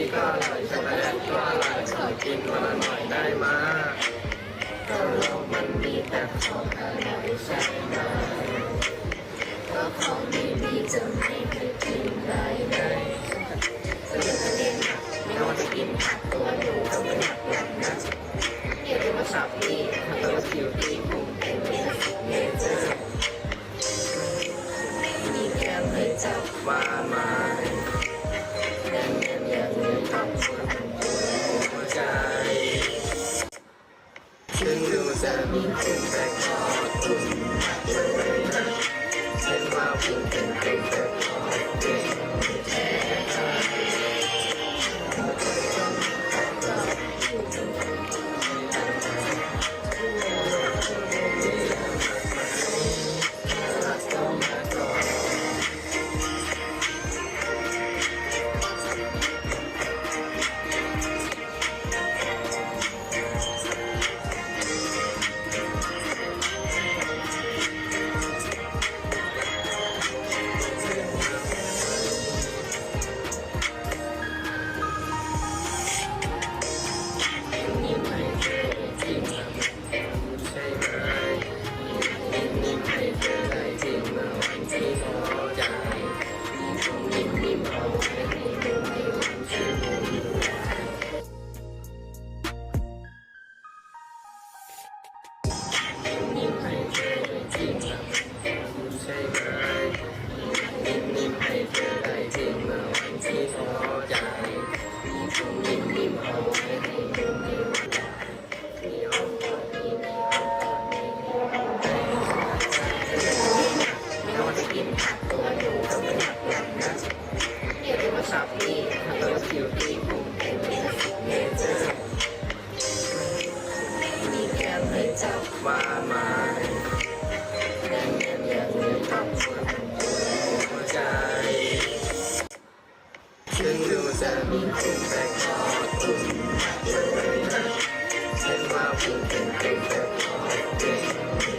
ีก็อร่อยช็อก็กแลตก็อร่อยกินมันลหน่อยได้มาก็โลกมันมีแต่ของอร่อยใช่ไหมก็ของดีๆจะไม่เคกินเลย Thank you. ช็อปปี้ฮัลโหลคิวตี้ผเป็นมิสเนเจอมีแก้มให้จัว่ามาเงินเงินอยางนี้ขอบคุณหัใจถึงดูจะมีคุณแต่ขอคุณไม่เลยนะฉัาคุณนเก่งแต่ขอเก่